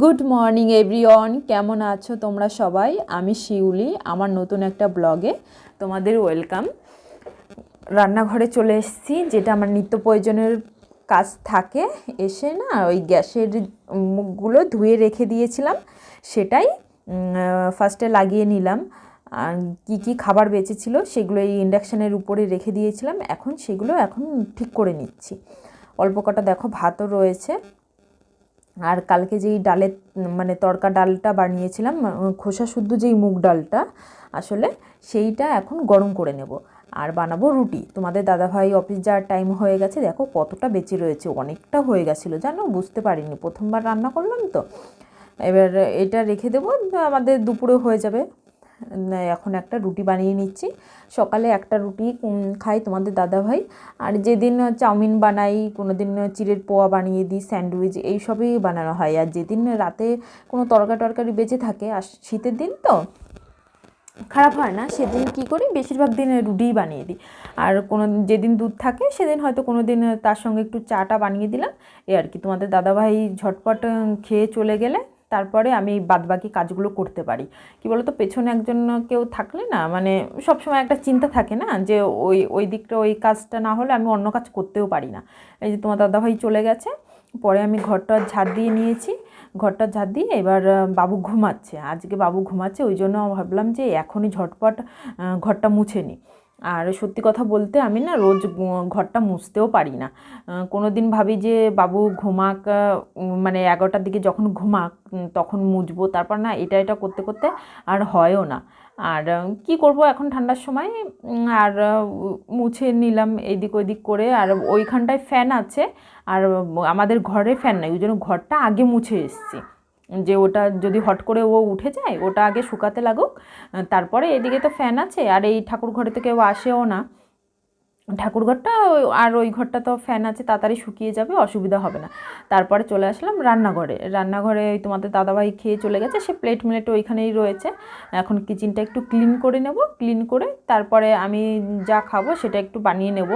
Good morning everyone কেমন আছো তোমরা সবাই? আমি শিউলি, আমার নতুন একটা ব্লগে তোমাদের ওয়েলকাম রান্নাঘরে চলে এসেছি, যেটা আমার নিত্য প্রয়োজনের কাজ থাকে। এসে না ওই গ্যাসের মুখগুলো ধুয়ে রেখে দিয়েছিলাম, সেটাই ফার্স্টে লাগিয়ে নিলাম। আর কী কী খাবার বেঁচেছিলো সেগুলো এই ইন্ডাকশানের উপরে রেখে দিয়েছিলাম। এখন সেগুলো এখন ঠিক করে নিচ্ছি। অল্প কটা দেখো ভাতও রয়েছে। আর কালকে যেই ডালের মানে তড়কা ডালটা বানিয়েছিলাম খোসা শুদ্ধ যেই মুগ ডালটা, আসলে সেইটা এখন গরম করে নেব। আর বানাবো রুটি। তোমাদের দাদাভাই অফিস যাওয়ার টাইম হয়ে গেছে, দেখো কতটা বেঁচে রয়েছে, অনেকটা হয়ে গেছিল, জানো? বুঝতে পারিনি, প্রথমবার রান্না করলাম তো। এবার এটা রেখে দেবো, আমাদের দুপুরে হয়ে যাবে। এখন একটা রুটি বানিয়ে নিচ্ছি। সকালে একটা রুটি খাই তোমাদের দাদাভাই। আর যেদিন চাউমিন বানাই কোনো দিন চিড়ের পোয়া বানিয়ে দিই, স্যান্ডউইচ, এইসবই বানানো হয়। আর যেদিন রাতে কোনো তরকা টরকারি বেঁচে থাকে, আর শীতের দিন তো খারাপ হয় না, সেদিন কী করি? বেশিরভাগ দিন রুটিই বানিয়ে দিই। আর কোনো যেদিন দুধ থাকে, সেদিন হয়তো কোনো দিন তার সঙ্গে একটু চাটা বানিয়ে দিলাম। এ আর কি, তোমাদের দাদাভাই ঝটপট খেয়ে চলে গেলে তারপরে আমি বাদবাকি কাজগুলো করতে পারি। কি বলতো? পেছনে একজন কেউ থাকলে না মানে সবসময় একটা চিন্তা থাকে না যে ওই ওই দিকটা ওই কাজটা না হলে আমি অন্য কাজ করতেও পারি না। এই যে তোমার দাদাভাই চলে গেছে, পরে আমি ঘরটা ঝাড় দিয়ে নিয়েছি। ঘরটা ঝাড় দিয়ে এবার বাবু ঘুমাচ্ছে। আজকে বাবু ঘুমাচ্ছে, ওই জন্য ভাবলাম যে এখনই ঝটপট ঘরটা মুছে নিই আর সত্যি কথা বলতে আমি না রোজ ঘরটা মুছতেও পারি না। কোনো দিন ভাবি যে, বাবু, ঘুমাক। মানে এগারোটার দিকে যখন ঘুমাক তখন মুছবো। তারপর না এটা এটা করতে করতে আর হয়ও না। আর কি করব এখন ঠান্ডার সময়? আর মুছে নিলাম এইদিক ওইদিক করে। আর ওইখানটায় ফ্যান আছে। আর আমাদের ঘরে ফ্যান নাই। ওই জন্য ঘরটা আগে মুছে এসছি। যে ওটা যদি হট করে ও উঠে যায়, ওটা আগে শুকাতে লাগুক তারপরে এদিকে তো ফ্যান আছে, আর এই ঠাকুর ঘরে তো কেউ আসেও না। ঠাকুরঘরটা, আর ওই ঘরটা তো ফ্যান আছে, তাড়াতাড়ি শুকিয়ে যাবে, অসুবিধা হবে না। তারপরে চলে আসলাম রান্নাঘরে। রান্নাঘরে ওই তোমাদের দাদাভাই খেয়ে চলে গেছে, সে প্লেট মিলেট ওইখানেই রয়েছে। এখন কিচেনটা একটু ক্লিন করে নেব ক্লিন করে তারপরে আমি যা খাব সেটা একটু বানিয়ে নেব।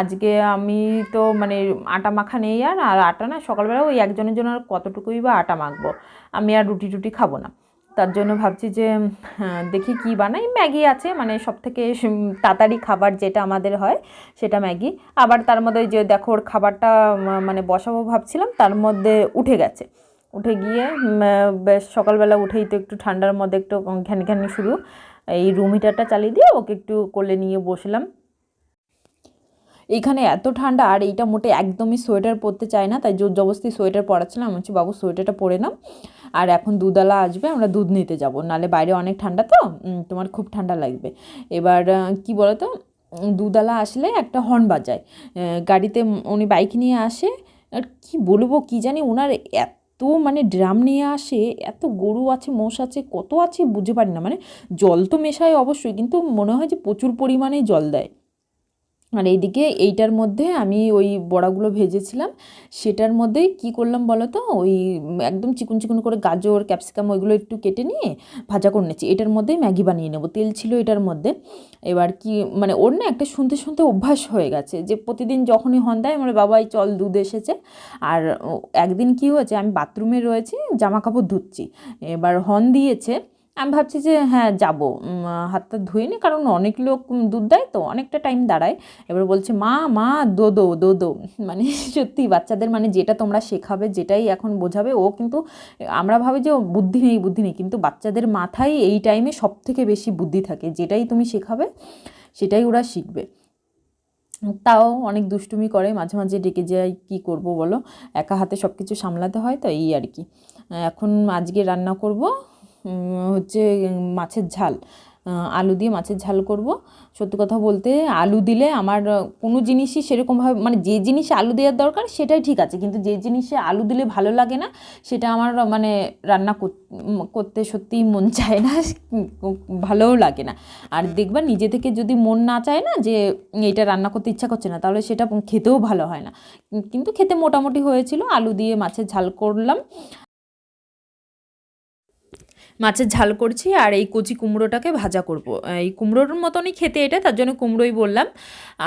আজকে আমি তো মানে আটা মাখা নেই আর আর আটা না, সকালবেলা ওই একজনের জন্য আর কতটুকুই বা আটা মাখবো। আমি আর রুটি টুটি খাব না। তার জন্য ভাবছি যে হ্যাঁ, দেখি কি বানাই। ম্যাগি আছে মানে সব থেকে তাড়াতাড়ি খাবার যেটা আমাদের হয় সেটা ম্যাগি। আবার তার মধ্যে যে দেখো ওর খাবারটা মানে বসাবো ভাবছিলাম তার মধ্যে উঠে গেছে। উঠে গিয়ে বেশ সকালবেলা উঠেই তো একটু ঠান্ডার মধ্যে একটু ঘ্যানি ঘ্যানি শুরু। এই রুম হিটারটা চালিয়ে দিয়ে ওকে একটু কোলে নিয়ে বসলাম। এইখানে এত ঠান্ডা আর এইটা মোটে একদমই সোয়েটার পরতে চায় না, তাই জোর জবস্তি সোয়েটার পরাচ্ছিলাম। আমি হচ্ছে বাবু, সোয়েটারটা পরে নাও। আর এখন দুধওয়ালা আসবে, আমরা দুধ নিতে যাব। নালে বাইরে অনেক ঠান্ডা তো তোমার খুব ঠান্ডা লাগবে। এবার কি বলো তো দুধওয়ালা আসলে একটা হর্ন বাজায়। গাড়িতে উনি বাইক নিয়ে আসে, আর কী বলব, কী জানি ওনার এত তো মানে ড্রাম নিয়ে আসে, এত গরু আছে, মোষ আছে, কত আছে বুঝতে পারি না। মানে জল তো মেশায় অবশ্যই, কিন্তু মনে হয় যে প্রচুর পরিমাণেই জল দেয়। আর এইদিকে এইটার মধ্যে আমি ওই বড়াগুলো ভেজেছিলাম। সেটার মধ্যে কি করলাম বলো তো? ওই একদম চিকুন চিকুন করে গাজর, ক্যাপসিকাম ওইগুলো একটু কেটে নিয়ে ভাজা করে নিচ্ছি এটার মধ্যেই ম্যাগি বানিয়ে নেব। তেল ছিল এটার মধ্যে। এবার কি মানে ওর না একটা শুনতে শুনতে অভ্যাস হয়ে গেছে যে প্রতিদিন যখনই হন দেয় আমার বাবাই, চল দুধ এসেছে। আর একদিন কি হয়েছে, আমি বাথরুমে রয়েছি জামা কাপড় ধুচ্ছি। এবার হর্ন দিয়েছে। আমি ভাবছি যে হ্যাঁ যাব। হাতটা ধুয়ে নি, কারণ অনেক লোক দুধ দেয় তো অনেকটা টাইম দাঁড়ায়। এবার বলছে, মা মা দো দো দো দো মানে সত্যি, বাচ্চাদের মানে যেটা তোমরা শেখাবে, যেটাই এখন বোঝাবে, ও কিন্তু, আমরা ভাবি যে, ও বুদ্ধি নেই বুদ্ধি নেই। কিন্তু বাচ্চাদের মাথায় এই টাইমে সব থেকে বেশি বুদ্ধি থাকে। যেটাই তুমি শেখাবে, সেটাই ওরা শিখবে। তাও অনেক দুষ্টুমি করে, মাঝে মাঝে ডেকে যায়, কী করব বলো? একা হাতে সব কিছু সামলাতে হয়, তো এই আর কি। এখন আজকে রান্না করব হচ্ছে মাছের ঝাল। আলু দিয়ে মাছের ঝাল করব। সত্যি কথা বলতে আলু দিলে আমার কোনো জিনিসই সেরকমভাবে মানে যে জিনিসে আলু দেওয়ার দরকার সেটাই ঠিক আছে। কিন্তু যে জিনিসে আলু দিলে ভালো লাগে না, সেটা আমার মানে রান্না করতে সত্যিই মন চায় না ভালোও লাগে না। আর দেখবা নিজে থেকে যদি মন না চায় না যে এটা রান্না করতে ইচ্ছা করছে না, তাহলে সেটা খেতেও ভালো হয় না। কিন্তু খেতে মোটামুটি হয়েছিল। আলু দিয়ে মাছের ঝাল করলাম। মাছের ঝাল করছি আর এই কচি কুমড়োটাকে ভাজা করব। এই কুমড়োর মতনই খেতে এটা, তার জন্য কুমড়োই বললাম।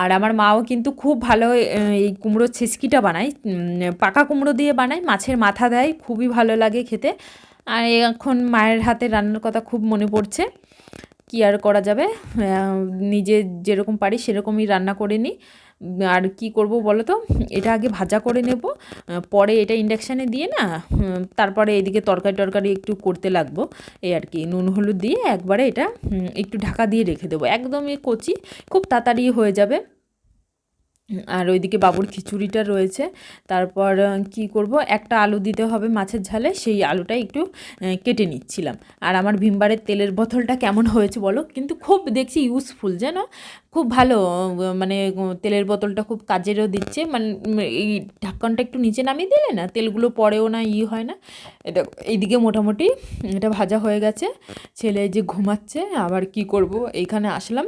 আর আমার মাও কিন্তু খুব ভালো এই কুমড়োর ছেচকিটা বানায় পাকা কুমড়ো দিয়ে বানায়, মাছের মাথা দেয়, খুবই ভালো লাগে খেতে। আর এখন মায়ের হাতে রান্নার কথা খুব মনে পড়ছে, কি আর করা যাবে? নিজে যেরকম পারি সেরকমই রান্না করে নিই। আর কি করব বলো তো এটা আগে ভাজা করে নেব। পরে এটা ইন্ডাকশানে দিয়ে না তারপরে এদিকে তরকারি টরকারি একটু করতে লাগবো। এই আর কি, নুন, হলুদ দিয়ে একবারে এটা একটু ঢাকা দিয়ে রেখে দেবো। একদমই কচি, খুব তাড়াতাড়ি হয়ে যাবে। আর ওইদিকে বাবুর খিচুড়িটা রয়েছে। তারপর কি করব? একটা আলু দিতে হবে মাছের ঝালে, সেই আলুটা একটু কেটে নিচ্ছিলাম। আর আমার ভিমবারের তেলের বোতলটা কেমন হয়েছে বলো? কিন্তু খুব দেখছি ইউজফুল যেন খুব ভালো মানে তেলের বোতলটা খুব কাজেরও দিচ্ছে। মানে এই ঢাকনটা একটু নিচে নামিয়ে দিলে না, তেলগুলো পড়েও না ই হয় না। এটা এইদিকে মোটামুটি এটা ভাজা হয়ে গেছে। ছেলে যে ঘুমাচ্ছে, আবার কি করব? এইখানে আসলাম।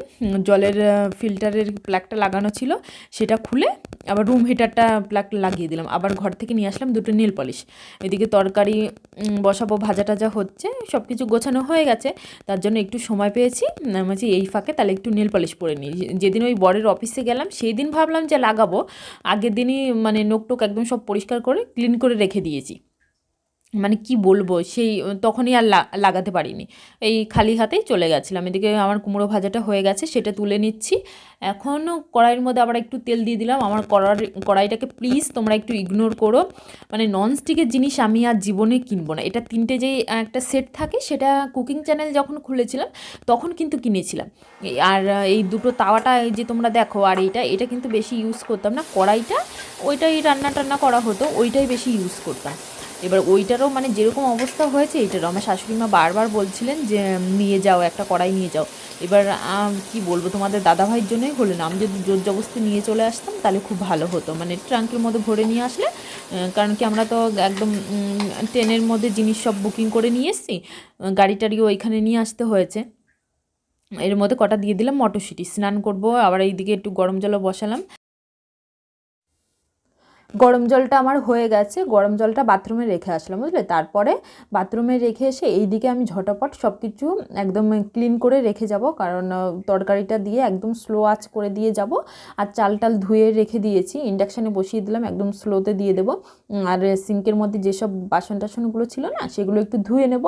জলের ফিল্টারের প্লাগটা লাগানো ছিল, সেটা খুলে আবার রুম হিটারটা প্লাগটা লাগিয়ে দিলাম। আবার ঘর থেকে নিয়ে আসলাম দুটো নীল পলিশ এদিকে তরকারি বসাবো ভাজা টাজা হচ্ছে সব কিছু গোছানো হয়ে গেছে। তার জন্য একটু সময় পেয়েছি। বলছি, এই ফাঁকে তাহলে একটু নীল পলিশ পরে নিই। যেদিন ওই বরের অফিসে গেলাম সেই দিন ভাবলাম যে লাগাবো। আগের দিনই মানে নোক টোক একদম সব পরিষ্কার করে ক্লিন করে রেখে দিয়েছি। মানে কি বলব, সেই, তখনই আর লাগাতে পারিনি। এই খালি হাতেই চলে গেছিলাম। এদিকে আমার কুমড়ো ভাজাটা হয়ে গেছে, সেটা তুলে নিচ্ছি। এখনও কড়াইয়ের মধ্যে আবার একটু তেল দিয়ে দিলাম। আমার কড়ার, কড়াইটাকে প্লিজ তোমরা একটু ইগনোর করো। মানে ননস্টিকের জিনিস আমি আর জীবনে কিনবো না। এটা তিনটে যে একটা সেট থাকে, সেটা কুকিং চ্যানেল যখন খুলেছিলাম, তখন কিন্তু কিনেছিলাম। আর এই দুটো তাওয়াটা যে তোমরা দেখো, আর এইটা, এটা কিন্তু বেশি ইউজ করতাম না। কড়াইটা, ওইটাই রান্না টান্না করা হতো, ওইটাই বেশি ইউজ করতাম। এবার ওইটারও মানে যেরকম অবস্থা হয়েছে এইটারও আমার শাশুড়ি মা বারবার বলছিলেন যে নিয়ে যাও, একটা কড়াই নিয়ে যাও। এবার কি বলব তোমাদের দাদাভাইয়ের জন্যই হলো না আমি যদি জোর জবস্তি নিয়ে চলে আসতাম, তাহলে খুব ভালো হতো। মানে ট্রাঙ্কের মধ্যে ভরে নিয়ে আসলে কারণ কি আমরা তো একদম ট্রেনের মধ্যে জিনিস সব বুকিং করে নিয়ে এসেছি গাড়ি টাড়িও ওইখানে নিয়ে আসতে হয়েছে। এর মধ্যে কটা দিয়ে দিলাম, মটরশুঁটি। স্নান করব, আবার এইদিকে একটু গরম জলও বসালাম। গরম জলটা আমার হয়ে গেছে, গরম জলটা বাথরুমে রেখে আসলাম, বুঝলে? তারপরে বাথরুমে রেখে এসে এই দিকে আমি ঝটাপট সব কিছু একদম ক্লিন করে রেখে যাব, কারণ তরকারিটা দিয়ে একদম স্লো আঁচ করে দিয়ে যাব, আর চাল টাল ধুয়ে রেখে দিয়েছি, ইন্ডাকশানে বসিয়ে দিলাম, একদম স্লোতে দিয়ে দেবো। আর সিঙ্কের মধ্যে যেসব বাসন টাসনগুলো ছিল না, সেগুলো একটু ধুয়ে নেব।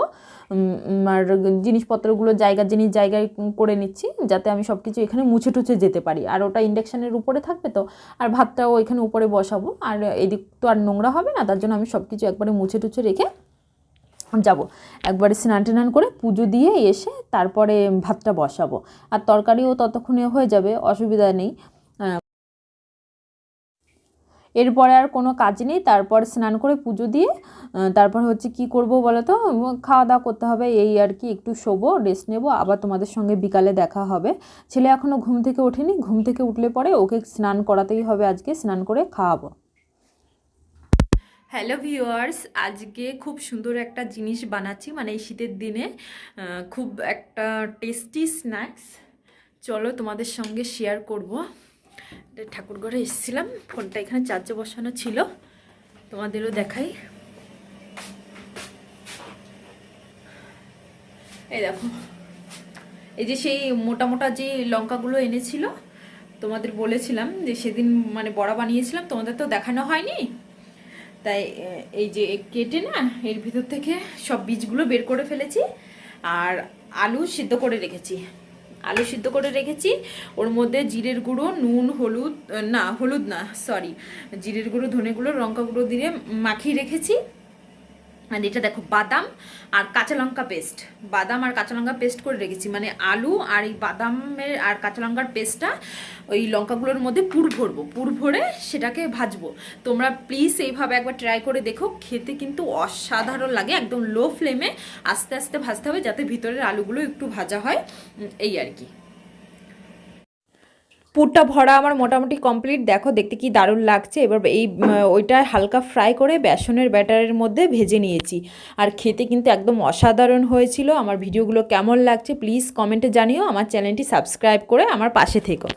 আর জিনিসপত্রগুলো জায়গা, জিনিস জায়গায় করে নিচ্ছি, যাতে আমি সব কিছু এখানে মুছে টুছে যেতে পারি। আর ওটা ইন্ডাকশানের উপরে থাকবে তো? আর ভাতটাও এখানে উপরে বসাবো। আর এদিক তো আর নোংরা হবে না, তার জন্য আমি সব কিছু একবারে মুছে টুছে রেখে যাব। একবারে স্নান টান করে পুজো দিয়ে এসে তারপরে ভাতটা বসাবো। আর তরকারিও ততক্ষণে হয়ে যাবে, অসুবিধা নেই। এরপরে আর কোনো কাজ নেই, তারপর স্নান করে পুজো দিয়ে তারপর হচ্ছে কি করব বলো তো খাওয়া দাওয়া করতে হবে, এই আর কি, একটু শোবো রেস্ট নেব, আবার তোমাদের সঙ্গে বিকালে দেখা হবে। ছেলে এখনও ঘুম থেকে ওঠেনি, ঘুম থেকে উঠলে পরে ওকে স্নান করাতেই হবে আজকে, স্নান করে খাওয়াবো। হ্যালো ভিউয়ার্স, আজকে খুব সুন্দর একটা জিনিস বানাচ্ছি মানে এই শীতের দিনে খুব একটা টেস্টি স্ন্যাক্স চলো তোমাদের সঙ্গে শেয়ার করব। ঠাকুর ঘরে এসেছিলাম, ফোনটা এখানে চার্জে বসানো ছিল, তোমাদেরও দেখাই। এই দেখো, এই যে সেই মোটা মোটা যে লঙ্কাগুলো এনেছিল, তোমাদের বলেছিলাম যে সেদিন মানে বড়া বানিয়েছিলাম, তোমাদের তো দেখানো হয়নি। তাই এই যে কেটে না, এর ভিতর থেকে সব বীজগুলো বের করে ফেলেছি। আর আলু সিদ্ধ করে রেখেছি। আলু সিদ্ধ করে রেখেছি। ওর মধ্যে জিরের গুঁড়ো, নুন, হলুদ, না হলুদ না সরি জিরের গুঁড়ো, ধনে গুঁড়ো, লঙ্কা গুঁড়ো দিয়ে মাখিয়ে রেখেছি। আর এটা দেখো, বাদাম আর কাঁচা লঙ্কা পেস্ট বাদাম আর কাঁচা লঙ্কা পেস্ট করে রেখেছি। মানে আলু আর এই বাদামের আর কাঁচা লঙ্কার পেস্টটা ওই লঙ্কাগুলোর মধ্যে পুর ভরবো। পুর ভরে সেটাকে ভাজবো। তোমরা প্লিজ এইভাবে একবার ট্রাই করে দেখো। খেতে কিন্তু অসাধারণ লাগে। একদম লো ফ্লেমে আস্তে আস্তে ভাজতে হবে যাতে ভিতরের আলুগুলো একটু ভাজা হয়। এই আর কি। পুরটা ভরা আমার মোটামুটি কমপ্লিট দেখো, দেখতে কি দারুণ লাগছে। এবার এই ওইটা হালকা ফ্রাই করে বেসনের ব্যাটারের মধ্যে ভেজে নিয়েছি। আর খেতে কিন্তু একদম অসাধারণ হয়েছিল। আমার ভিডিওগুলো কেমন লাগছে প্লিজ কমেন্টে জানিও। আমার চ্যানেলটি সাবস্ক্রাইব করে আমার পাশে থেকো।